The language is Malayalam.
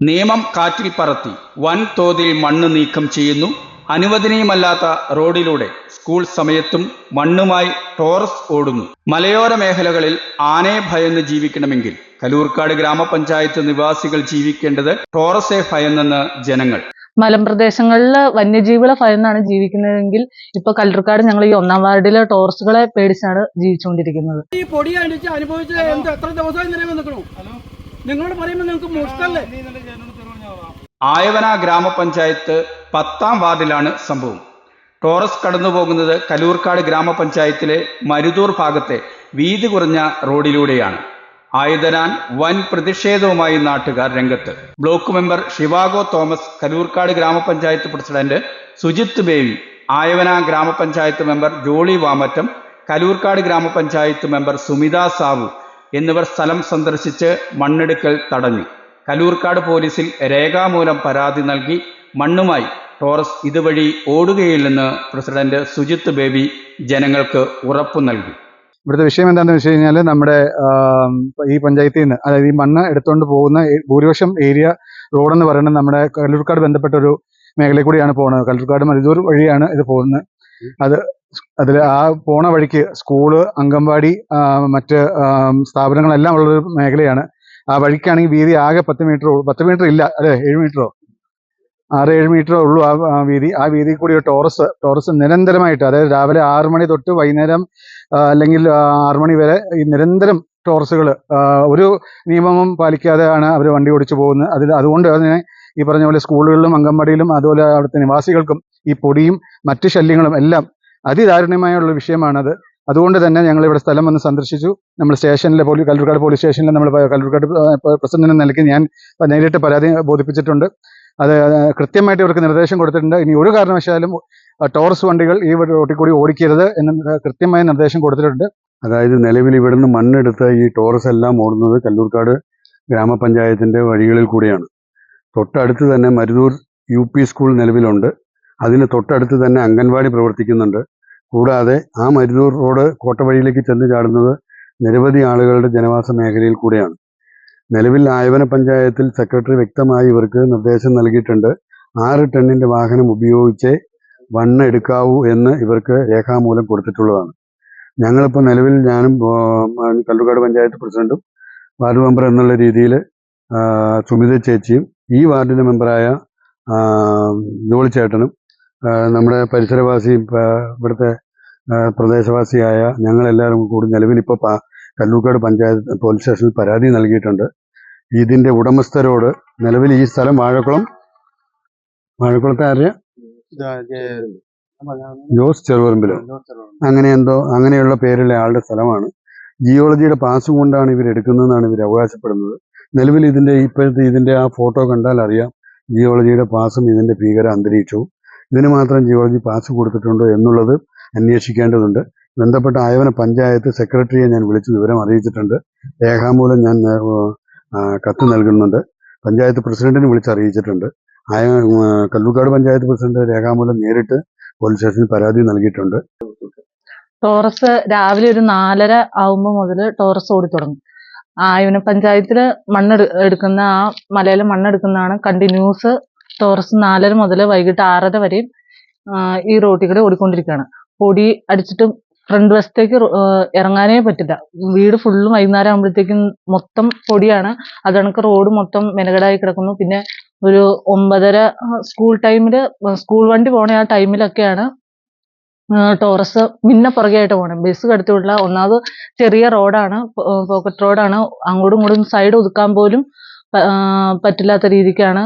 നിയമം കാറ്റിൽ പറത്തി വൻ തോതിൽ മണ്ണ് നീക്കം ചെയ്യുന്നു. അനുവദനീയമല്ലാത്ത റോഡിലൂടെ സ്കൂൾ സമയത്തും മണ്ണുമായി ടോറസ് ഓടുന്നു. മലയോര മേഖലകളിൽ ആനയെ ഭയന്ന് ജീവിക്കണമെങ്കിൽ കലൂർക്കാട് ഗ്രാമപഞ്ചായത്ത് നിവാസികൾ ജീവിക്കേണ്ടത് ടോറസെ ഭയന്നെന്ന് ജനങ്ങൾ. മലമ്പ്രദേശങ്ങളിൽ വന്യജീവികളെ ഭയന്നാണ് ജീവിക്കുന്നതെങ്കിൽ ഇപ്പൊ കല്ലൂർക്കാട് ഞങ്ങൾ ഈ ഒന്നാം വാർഡിലെ ടോറസുകളെ പേടിച്ചാണ് ജീവിച്ചുകൊണ്ടിരിക്കുന്നത്. ഈ പൊടി അടിച്ച് അനുഭവിച്ച് എത്ര ദിവസം നിൽക്കണു നിങ്ങളോട് പറയുമ്പോൾ നിങ്ങൾക്ക് മുഷ്ടല്ലേ? ആയവന ഗ്രാമപഞ്ചായത്ത് പത്താം വാർഡിലാണ് സംഭവം. ടോറസ് കടന്നു പോകുന്നത് കലൂർക്കാട് ഗ്രാമപഞ്ചായത്തിലെ മരുതൂർ ഭാഗത്തെ വീതി കുറഞ്ഞ റോഡിലൂടെയാണ്. ആയതനാൽ വൻ പ്രതിഷേധവുമായി നാട്ടുകാർ രംഗത്ത്. Block member Zhivago Thomas Kaloorkad ഗ്രാമപഞ്ചായത്ത് പ്രസിഡന്റ് സുജിത്ത് ബേബി ആയവന ഗ്രാമപഞ്ചായത്ത് മെമ്പർ ജോളി വാമറ്റം കലൂർക്കാട് ഗ്രാമപഞ്ചായത്ത് മെമ്പർ സുമിത സാവു എന്നിവർ സ്ഥലം സന്ദർശിച്ച് മണ്ണെടുക്കൽ തടഞ്ഞു. കലൂർക്കാട് പോലീസിൽ രേഖാമൂലം പരാതി നൽകി മണ്ണുമായി ടോറസ് ഇതുവഴി ഓടുകയില്ലെന്ന് പ്രസിഡന്റ് സുജിത്ത് ബേബി ജനങ്ങൾക്ക് ഉറപ്പു നൽകി. ഇവിടുത്തെ വിഷയം എന്താണെന്ന് വെച്ച് കഴിഞ്ഞാൽ നമ്മുടെ ഈ പഞ്ചായത്തിൽ നിന്ന് അതായത് ഈ മണ്ണ് എടുത്തുകൊണ്ട് പോകുന്ന ഭൂരിപക്ഷം ഏരിയ റോഡെന്ന് പറയുന്നത് നമ്മുടെ കല്ലൂർക്കാട് ബന്ധപ്പെട്ട ഒരു മേഖലയിൽ കൂടിയാണ് പോകുന്നത് കല്ലൂർക്കാട് മരുതൂർ വഴിയാണ് ഇത് പോകുന്നത്. അത് അതിൽ ആ പോണ വഴിക്ക് സ്കൂൾ അംഗൻവാടി മറ്റ് സ്ഥാപനങ്ങളെല്ലാം ഉള്ളൊരു മേഖലയാണ്. ആ വഴിക്കാണെങ്കിൽ വീതി ആകെ പത്ത് മീറ്റർ പത്ത് മീറ്റർ ഇല്ല. അതെ ഏഴ് മീറ്ററോ? ആറ് ഏഴ് മീറ്ററേ ഉള്ളൂ ആ വീതി. ആ വീതി കൂടി ടോറസ്. ടോറസ് നിരന്തരമായിട്ട് അതായത് രാവിലെ ആറ് മണി തൊട്ട് വൈകുന്നേരം അല്ലെങ്കിൽ ആറു മണി വരെ ഈ നിരന്തരം ടോറസുകൾ ഒരു നിയമവും പാലിക്കാതെയാണ് അവർ വണ്ടി ഓടിച്ചു പോകുന്നത്. അതിൽ അതുകൊണ്ട് അതിനെ ഈ പറഞ്ഞ പോലെ സ്കൂളുകളിലും അംഗൻവാടിയിലും അതുപോലെ അവിടുത്തെ നിവാസികൾക്കും ഈ പൊടിയും മറ്റ് ശല്യങ്ങളും എല്ലാം അതിദാരുണ്യമായുള്ള വിഷയമാണത്. അതുകൊണ്ട് തന്നെ ഞങ്ങൾ ഇവിടെ സ്ഥലം വന്ന് സന്ദർശിച്ചു. നമ്മൾ സ്റ്റേഷനിലെ പോലീസ് കല്ലൂർക്കാട് പോലീസ് സ്റ്റേഷനിൽ നമ്മൾ കല്ലൂർക്കാട് പ്രസിഡന്റ് എന്ന നിലയ്ക്ക് ഞാൻ നേരിട്ട് പരാതി ബോധിപ്പിച്ചിട്ടുണ്ട്. അത് കൃത്യമായിട്ട് ഇവർക്ക് നിർദ്ദേശം കൊടുത്തിട്ടുണ്ട്. ഇനി ഒരു കാരണവശാലും ടോറസ് വണ്ടികൾ ഈ റോട്ടിൽ കൂടി ഓടിക്കരുത് എന്ന് കൃത്യമായ നിർദ്ദേശം കൊടുത്തിട്ടുണ്ട്. അതായത് നിലവിൽ ഇവിടുന്ന് മണ്ണെടുത്ത ഈ ടോറസ് എല്ലാം ഓടുന്നത് കല്ലൂർക്കാട് ഗ്രാമപഞ്ചായത്തിന്റെ വഴികളിൽ കൂടിയാണ്. തൊട്ടടുത്ത് തന്നെ മരുതൂർ യു പി സ്കൂൾ നിലവിലുണ്ട്. അതിന് തൊട്ടടുത്ത് തന്നെ അംഗൻവാടി പ്രവർത്തിക്കുന്നുണ്ട്. കൂടാതെ ആ മരുന്നൂർ റോഡ് കോട്ടവഴിയിലേക്ക് ചെന്ന് ചാടുന്നത് നിരവധി ആളുകളുടെ ജനവാസ മേഖലയിൽ കൂടെയാണ്. നിലവിൽ ആയവന പഞ്ചായത്തിൽ സെക്രട്ടറി വ്യക്തമായി ഇവർക്ക് നിർദ്ദേശം നൽകിയിട്ടുണ്ട്. ആറ് ടണ്ണിന്റെ വാഹനം ഉപയോഗിച്ച് വണ്ണ് എടുക്കാവൂ എന്ന് ഇവർക്ക് രേഖാമൂലം കൊടുത്തിട്ടുള്ളതാണ്. ഞങ്ങളിപ്പോൾ നിലവിൽ ഞാനും കല്ലുകാട് പഞ്ചായത്ത് പ്രസിഡന്റും വാർഡ് മെമ്പർ എന്നുള്ള രീതിയിൽ സുമിത ചേച്ചിയും ഈ വാർഡിന്റെ മെമ്പറായ ജോളി ചേട്ടനും നമ്മുടെ പരിസരവാസിയും ആ, ഇവിടുത്തെ പ്രദേശവാസിയായ ഞങ്ങളെല്ലാവരും കൂടി നിലവിൽ ഇപ്പോൾ കല്ലൂക്കാട് പഞ്ചായത്ത് പോലീസ് സ്റ്റേഷനിൽ പരാതി നൽകിയിട്ടുണ്ട്. ഇതിന്റെ ഉടമസ്ഥരോട് നിലവിൽ ഈ സ്ഥലം വാഴക്കുളം വാഴക്കുളത്തെ ആര്യ? ജോസ് ചെറുവറമ്പിലോ അങ്ങനെ എന്തോ അങ്ങനെയുള്ള പേരുള്ള ആളുടെ സ്ഥലമാണ്. ജിയോളജിയുടെ പാസ് കൊണ്ടാണ് ഇവർ എടുക്കുന്നതെന്നാണ് ഇവർ അവകാശപ്പെടുന്നത്. നിലവിൽ ഇതിന്റെ ഇപ്പോഴത്തെ ഇതിന്റെ ആ ഫോട്ടോ കണ്ടാൽ അറിയാം ജിയോളജിയുടെ പാസും ഇതിന്റെ ഭീകര അന്തരീക്ഷവും. ഇതിന് മാത്രം ജിയോളജി പാസ് കൊടുത്തിട്ടുണ്ടോ എന്നുള്ളത് അന്വേഷിക്കേണ്ടതുണ്ട്. ബന്ധപ്പെട്ട ആയവന പഞ്ചായത്ത് സെക്രട്ടറിയെ ഞാൻ വിളിച്ച് വിവരം അറിയിച്ചിട്ടുണ്ട്. രേഖാമൂലം ഞാൻ കത്ത് നൽകുന്നുണ്ട്. പഞ്ചായത്ത് പ്രസിഡന്റിനെ വിളിച്ച് അറിയിച്ചിട്ടുണ്ട്. ആയ കല്ലുക്കാട് പഞ്ചായത്ത് പ്രസിഡന്റ് രേഖാമൂലം നേരിട്ട് പോലീസ് സ്റ്റേഷനിൽ പരാതി നൽകിയിട്ടുണ്ട്. ടോറസ് രാവിലെ ഒരു നാലര ആവുമ്പോൾ മുതൽ ടോറസ് ഓടി തുടങ്ങും. ആയവന പഞ്ചായത്തിൽ മണ്ണെടു എടുക്കുന്ന ആ മലയിലെ മണ്ണെടുക്കുന്നതാണ് കണ്ടിന്യൂസ് ടോറസ് നാലര മുതൽ വൈകിട്ട് ആറര വരെയും ഈ റോട്ടിൽ കൂടെ ഓടിക്കൊണ്ടിരിക്കുകയാണ്. പൊടി അടിച്ചിട്ട് ഫ്രണ്ട് വശത്തേക്ക് ഇറങ്ങാനേ പറ്റില്ല. വീട് ഫുള്ളും വൈകുന്നേരം ആകുമ്പോഴത്തേക്കും മൊത്തം പൊടിയാണ്. അത് കണക്ക് റോഡ് മൊത്തം മെനകടായി കിടക്കുന്നു. പിന്നെ ഒരു ഒമ്പതര സ്കൂൾ ടൈമിൽ സ്കൂൾ വണ്ടി പോണ ആ ടൈമിലൊക്കെയാണ് ടോറസ് മിന്ന പുറകെയായിട്ട് പോകണം ബസ് കടത്തിയുള്ള ഒന്നാമത് ചെറിയ റോഡാണ് പോക്കറ്റ് റോഡാണ് അങ്ങോട്ടും ഇങ്ങോട്ടും സൈഡ് ഒതുക്കാൻ പോലും പറ്റില്ലാത്ത രീതിക്കാണ്